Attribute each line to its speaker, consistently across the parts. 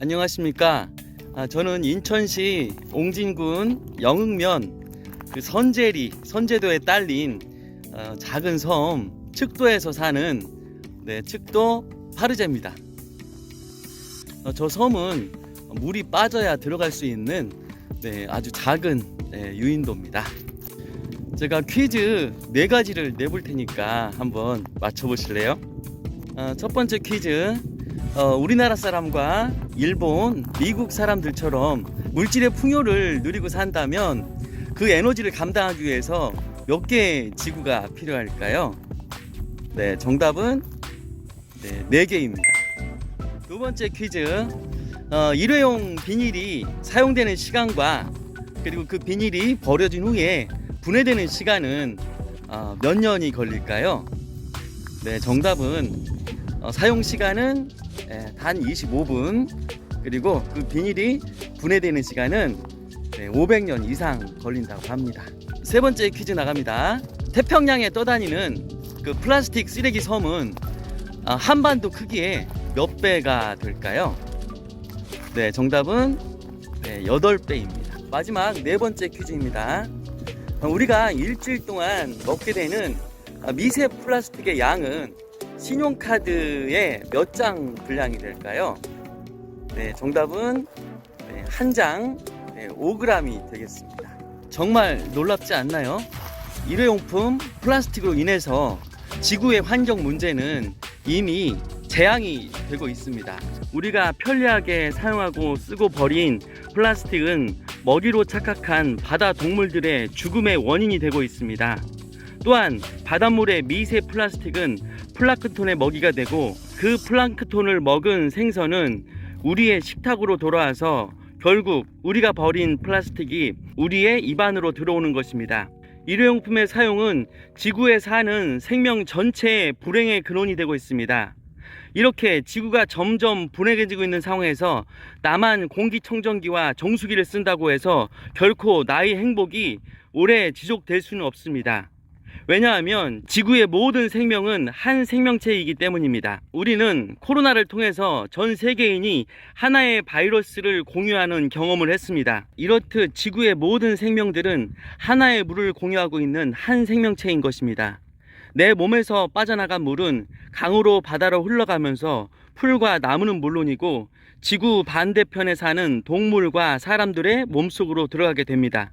Speaker 1: 안녕하십니까. 아, 저는 인천시 옹진군 영흥면 그 선제리, 선제도에 딸린 어, 작은 섬 측도에서 사는 네, 측도 파르제입니다. 어, 저 섬은 물이 빠져야 들어갈 수 있는 네, 아주 작은 네, 유인도입니다. 제가 퀴즈 네 가지를 내볼 테니까 한번 맞춰보실래요? 어, 첫 번째 퀴즈. 어, 우리나라 사람과 일본, 미국 사람들처럼 물질의 풍요를 누리고 산다면 그 에너지를 감당하기 위해서 몇 개의 지구가 필요할까요? 네, 정답은 네, 네 개입니다. 두 번째 퀴즈. 어, 일회용 비닐이 사용되는 시간과 그리고 그 비닐이 버려진 후에 분해되는 시간은 어, 몇 년이 걸릴까요? 네, 정답은 어, 사용 시간은 예, 단 25분 그리고 그 비닐이 분해되는 시간은 네, 500년 이상 걸린다고 합니다. 세 번째 퀴즈 나갑니다. 태평양에 떠다니는 그 플라스틱 쓰레기 섬은 아, 한반도 크기의 몇 배가 될까요? 네, 정답은 네, 8배입니다. 마지막 네 번째 퀴즈입니다. 어, 우리가 일주일 동안 먹게 되는 아, 미세 플라스틱의 양은 신용카드에 몇장 분량이 될까요? 네, 정답은 네, 한 장, 네, 5g이 되겠습니다. 정말 놀랍지 않나요? 일회용품 플라스틱으로 인해서 지구의 환경 문제는 이미 재앙이 되고 있습니다. 우리가 편리하게 사용하고 쓰고 버린 플라스틱은 먹이로 착각한 바다 동물들의 죽음의 원인이 되고 있습니다. 또한 바닷물의 미세 플라스틱은 플랑크톤의 먹이가 되고 그 플랑크톤을 먹은 생선은 우리의 식탁으로 돌아와서 결국 우리가 버린 플라스틱이 우리의 입안으로 들어오는 것입니다. 일회용품의 사용은 지구에 사는 생명 전체의 불행의 근원이 되고 있습니다. 이렇게 지구가 점점 분해지고 있는 상황에서 나만 공기청정기와 정수기를 쓴다고 해서 결코 나의 행복이 오래 지속될 수는 없습니다. 왜냐하면 지구의 모든 생명은 한 생명체이기 때문입니다. 우리는 코로나를 통해서 전 세계인이 하나의 바이러스를 공유하는 경험을 했습니다. 이렇듯 지구의 모든 생명들은 하나의 물을 공유하고 있는 한 생명체인 것입니다. 내 몸에서 빠져나간 물은 강으로 바다로 흘러가면서 풀과 나무는 물론이고 지구 반대편에 사는 동물과 사람들의 몸속으로 들어가게 됩니다.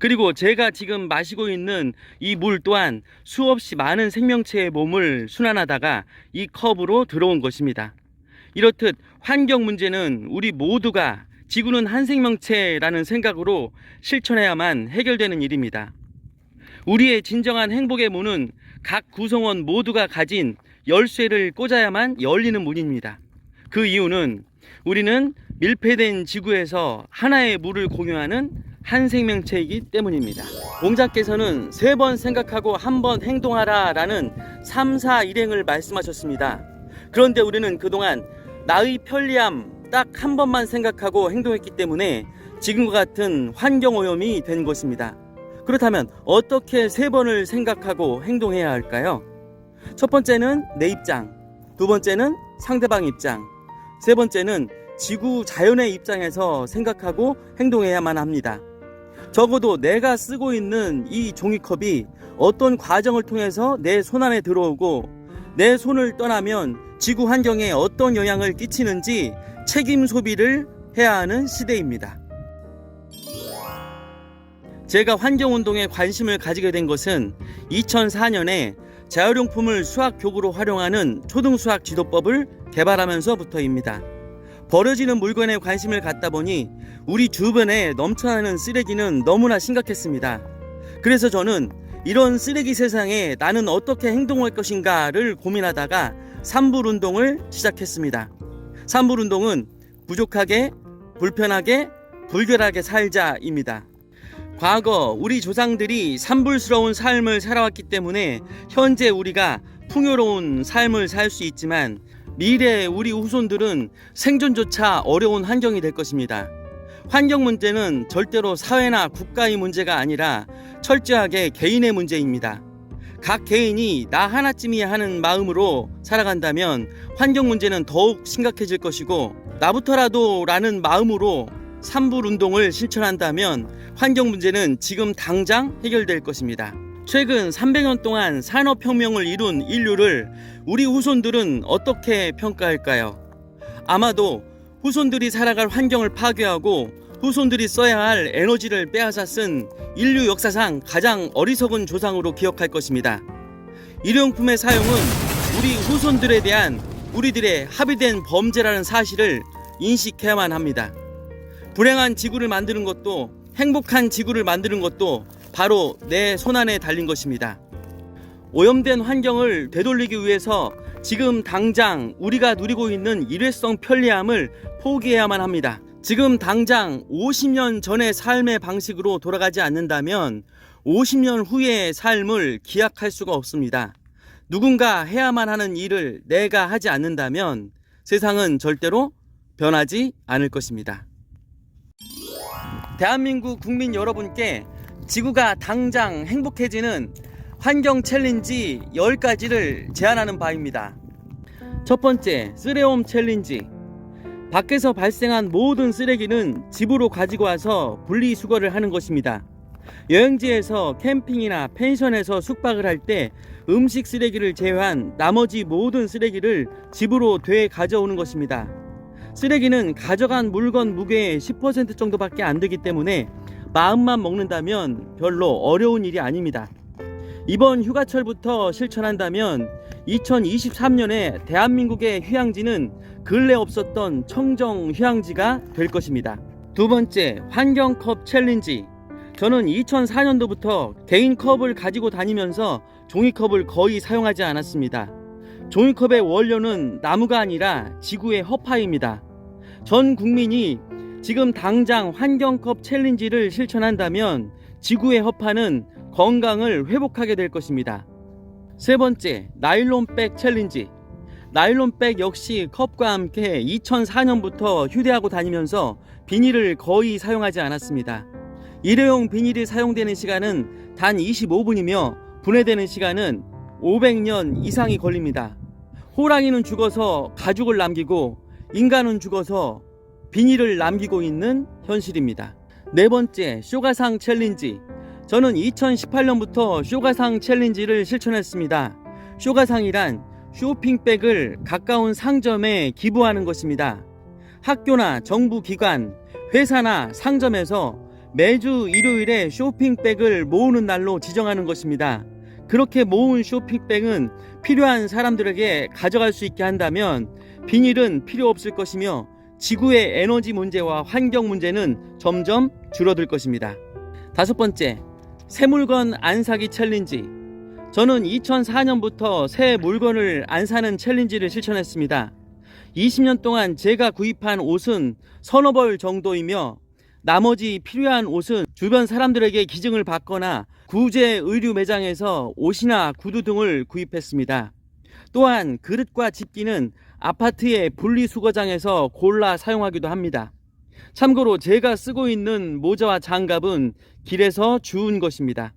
Speaker 1: 그리고 제가 지금 마시고 있는 이 물 또한 수없이 많은 생명체의 몸을 순환하다가 이 컵으로 들어온 것입니다. 이렇듯 환경 문제는 우리 모두가 지구는 한 생명체라는 생각으로 실천해야만 해결되는 일입니다. 우리의 진정한 행복의 문은 각 구성원 모두가 가진 열쇠를 꽂아야만 열리는 문입니다. 그 이유는 우리는 밀폐된 지구에서 하나의 물을 공유하는 한 생명체이기 때문입니다. 공자께서는 세 번 생각하고 한 번 행동하라 라는 3, 4 일행을 말씀하셨습니다. 그런데 우리는 그동안 나의 편리함 딱 한 번만 생각하고 행동했기 때문에 지금과 같은 환경 오염이 된 것입니다. 그렇다면 어떻게 세 번을 생각하고 행동해야 할까요? 첫 번째는 내 입장, 두 번째는 상대방 입장, 세 번째는 지구 자연의 입장에서 생각하고 행동해야만 합니다. 적어도 내가 쓰고 있는 이 종이컵이 어떤 과정을 통해서 내 손 안에 들어오고 내 손을 떠나면 지구 환경에 어떤 영향을 끼치는지 책임 소비를 해야 하는 시대입니다. 제가 환경운동에 관심을 가지게 된 것은 2004년에 재활용품을 수학 교구로 활용하는 초등수학 지도법을 개발하면서부터입니다. 버려지는 물건에 관심을 갖다 보니 우리 주변에 넘쳐나는 쓰레기는 너무나 심각했습니다. 그래서 저는 이런 쓰레기 세상에 나는 어떻게 행동할 것인가를 고민하다가 산불 운동을 시작했습니다. 산불 운동은 부족하게, 불편하게, 불결하게 살자입니다. 과거 우리 조상들이 산불스러운 삶을 살아왔기 때문에 현재 우리가 풍요로운 삶을 살 수 있지만 미래 우리 후손들은 생존조차 어려운 환경이 될 것입니다. 환경 문제는 절대로 사회나 국가의 문제가 아니라 철저하게 개인의 문제입니다. 각 개인이 나 하나쯤이야 하는 마음으로 살아간다면 환경 문제는 더욱 심각해질 것이고 나부터라도 라는 마음으로 산불 운동을 실천한다면 환경 문제는 지금 당장 해결될 것입니다. 최근 300년 동안 산업혁명을 이룬 인류를 우리 후손들은 어떻게 평가할까요? 아마도 후손들이 살아갈 환경을 파괴하고 후손들이 써야 할 에너지를 빼앗아 쓴 인류 역사상 가장 어리석은 조상으로 기억할 것입니다. 일용품의 사용은 우리 후손들에 대한 우리들의 합의된 범죄라는 사실을 인식해야만 합니다. 불행한 지구를 만드는 것도 행복한 지구를 만드는 것도 바로 내 손안에 달린 것입니다. 오염된 환경을 되돌리기 위해서 지금 당장 우리가 누리고 있는 일회성 편리함을 포기해야만 합니다. 지금 당장 50년 전의 삶의 방식으로 돌아가지 않는다면 50년 후의 삶을 기약할 수가 없습니다. 누군가 해야만 하는 일을 내가 하지 않는다면 세상은 절대로 변하지 않을 것입니다. 대한민국 국민 여러분께 지구가 당장 행복해지는 환경 챌린지 10가지를 제안하는 바입니다. 첫 번째, 쓰레홈 챌린지. 밖에서 발생한 모든 쓰레기는 집으로 가지고 와서 분리 수거를 하는 것입니다. 여행지에서 캠핑이나 펜션에서 숙박을 할 때 음식 쓰레기를 제외한 나머지 모든 쓰레기를 집으로 되어 가져오는 것입니다. 쓰레기는 가져간 물건 무게의 10% 정도밖에 안 되기 때문에 마음만 먹는다면 별로 어려운 일이 아닙니다. 이번 휴가철부터 실천한다면 2023년에 대한민국의 휴양지는 근래 없었던 청정 휴양지가 될 것입니다. 두 번째, 환경컵 챌린지. 저는 2004년도부터 개인 컵을 가지고 다니면서 종이컵을 거의 사용하지 않았습니다. 종이컵의 원료는 나무가 아니라 지구의 허파입니다. 전 국민이 지금 당장 환경컵 챌린지를 실천한다면 지구의 허파는 건강을 회복하게 될 것입니다. 세 번째, 나일론백 챌린지. 나일론백 역시 컵과 함께 2004년부터 휴대하고 다니면서 비닐을 거의 사용하지 않았습니다. 일회용 비닐이 사용되는 시간은 단 25분이며 분해되는 시간은 500년 이상이 걸립니다. 호랑이는 죽어서 가죽을 남기고 인간은 죽어서 비닐을 남기고 있는 현실입니다. 네 번째, 쇼가상 챌린지. 저는 2018년부터 쇼가상 챌린지를 실천했습니다. 쇼가상이란 쇼핑백을 가까운 상점에 기부하는 것입니다. 학교나 정부 기관, 회사나 상점에서 매주 일요일에 쇼핑백을 모으는 날로 지정하는 것입니다. 그렇게 모은 쇼핑백은 필요한 사람들에게 가져갈 수 있게 한다면 비닐은 필요 없을 것이며 지구의 에너지 문제와 환경 문제는 점점 줄어들 것입니다. 다섯 번째, 새 물건 안 사기 챌린지. 저는 2004년부터 새 물건을 안 사는 챌린지를 실천했습니다. 20년 동안 제가 구입한 옷은 서너 벌 정도이며 나머지 필요한 옷은 주변 사람들에게 기증을 받거나 구제 의류 매장에서 옷이나 구두 등을 구입했습니다. 또한 그릇과 집기는 아파트의 분리수거장에서 골라 사용하기도 합니다. 참고로 제가 쓰고 있는 모자와 장갑은 길에서 주운 것입니다.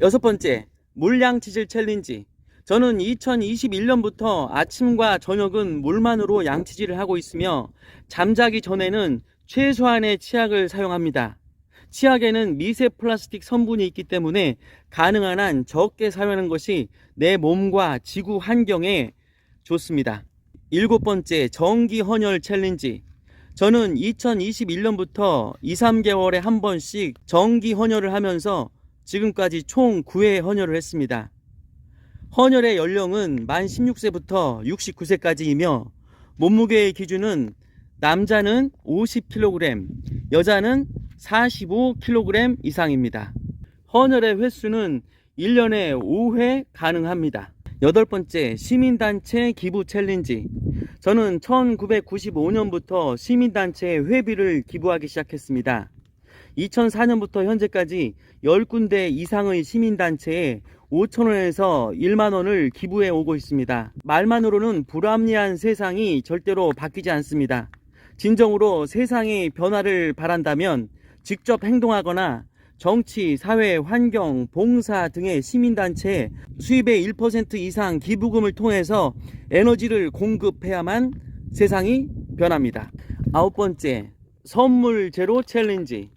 Speaker 1: 여섯 번째, 물량 치질 챌린지. 저는 2021년부터 아침과 저녁은 물만으로 양치질을 하고 있으며 잠자기 전에는 최소한의 치약을 사용합니다. 치약에는 미세 플라스틱 성분이 있기 때문에 가능한 한 적게 사용하는 것이 내 몸과 지구 환경에 좋습니다. 일곱 번째, 정기 헌혈 챌린지. 저는 2021년부터 2, 3개월에 한 번씩 정기 헌혈을 하면서 지금까지 총 9회 헌혈을 했습니다. 헌혈의 연령은 만 16세부터 69세까지이며 몸무게의 기준은 남자는 50kg, 여자는 45kg 이상입니다. 헌혈의 횟수는 1년에 5회 가능합니다. 여덟 번째, 시민단체 기부 챌린지. 저는 1995년부터 시민단체에 회비를 기부하기 시작했습니다. 2004년부터 현재까지 10군데 이상의 시민단체에 5천원에서 1만원을 기부해 오고 있습니다. 말만으로는 불합리한 세상이 절대로 바뀌지 않습니다. 진정으로 세상의 변화를 바란다면 직접 행동하거나 정치, 사회, 환경, 봉사 등의 시민단체 수입의 1% 이상 기부금을 통해서 에너지를 공급해야만 세상이 변합니다. 아홉 번째, 선물 제로 챌린지.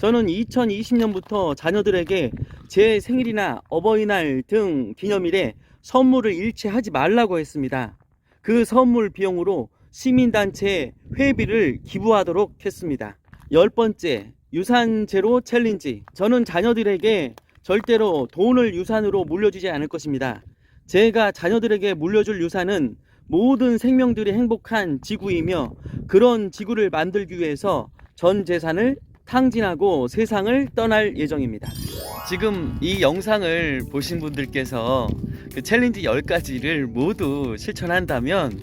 Speaker 1: 저는 2020년부터 자녀들에게 제 생일이나 어버이날 등 기념일에 선물을 일체 하지 말라고 했습니다. 그 선물 비용으로 시민단체 회비를 기부하도록 했습니다. 열 번째, 유산 제로 챌린지. 저는 자녀들에게 절대로 돈을 유산으로 물려주지 않을 것입니다. 제가 자녀들에게 물려줄 유산은 모든 생명들이 행복한 지구이며 그런 지구를 만들기 위해서 전 재산을 탕진하고 세상을 떠날 예정입니다. 지금 이 영상을 보신 분들께서 그 챌린지 10가지를 모두 실천한다면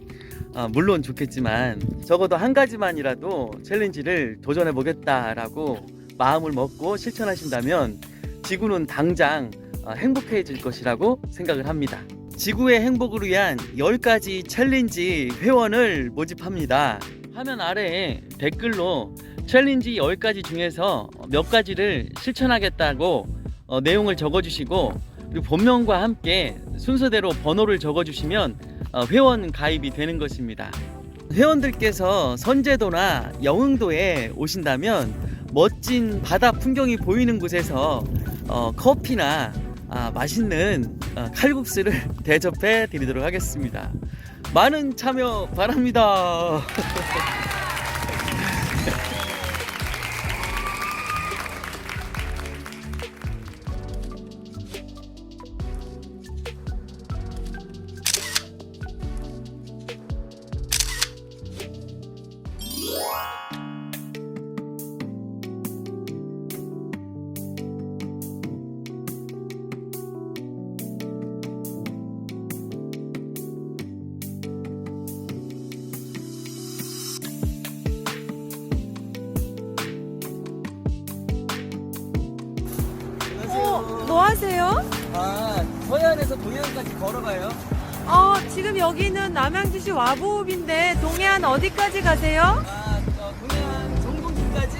Speaker 1: 아, 물론 좋겠지만 적어도 한 가지만이라도 챌린지를 도전해 보겠다라고 마음을 먹고 실천하신다면 지구는 당장 아, 행복해질 것이라고 생각을 합니다. 지구의 행복을 위한 10가지 챌린지 회원을 모집합니다. 화면 아래에 댓글로 챌린지 10가지 중에서 몇 가지를 실천하겠다고 어, 내용을 적어주시고 그리고 본명과 함께 순서대로 번호를 적어주시면 어, 회원 가입이 되는 것입니다. 회원들께서 선제도나 영흥도에 오신다면 멋진 바다 풍경이 보이는 곳에서 어, 커피나 아, 맛있는 어, 칼국수를 대접해 드리도록 하겠습니다. 많은 참여 바랍니다. 걸어가요.
Speaker 2: 어, 지금 여기는 남양주시 와보읍인데 동해안 어디까지 가세요?
Speaker 1: 아, 저 동해안 정동진까지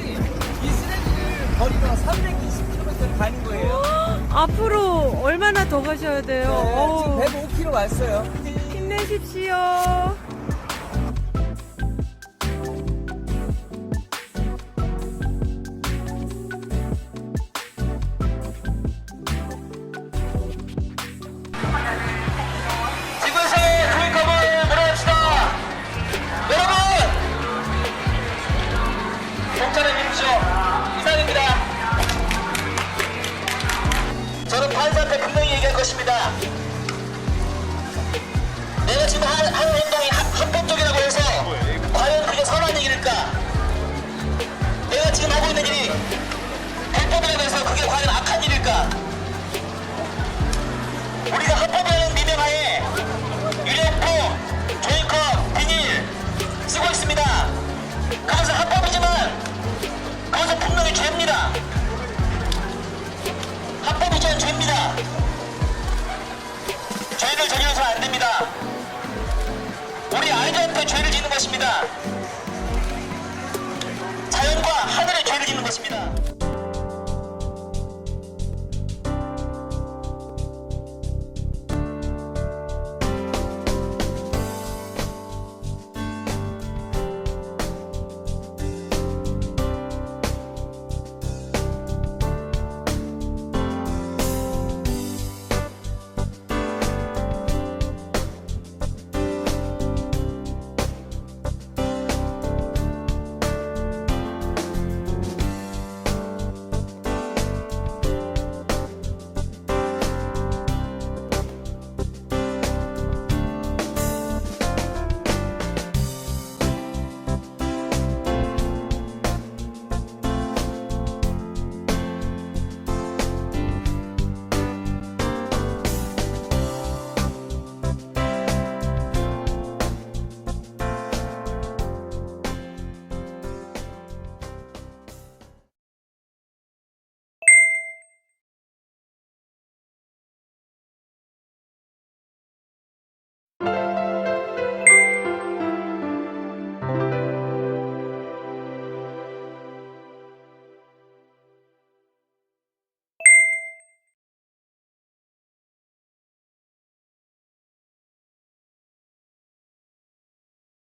Speaker 1: 이 쓰레기를 버리러 320km를 가는 거예요.
Speaker 2: 앞으로 얼마나 더 가셔야 돼요? 어우,
Speaker 1: 네, 지금 105km 왔어요.
Speaker 2: 힘내십시오.
Speaker 3: 것입니다. 내가 지금 하는, 하는 행동이 합- 합법적이라고 해서 과연 그게 선한 얘기일까? 내가 지금 하고 있는 일이 불법이라고 해서 그게 과연 악한 일일까?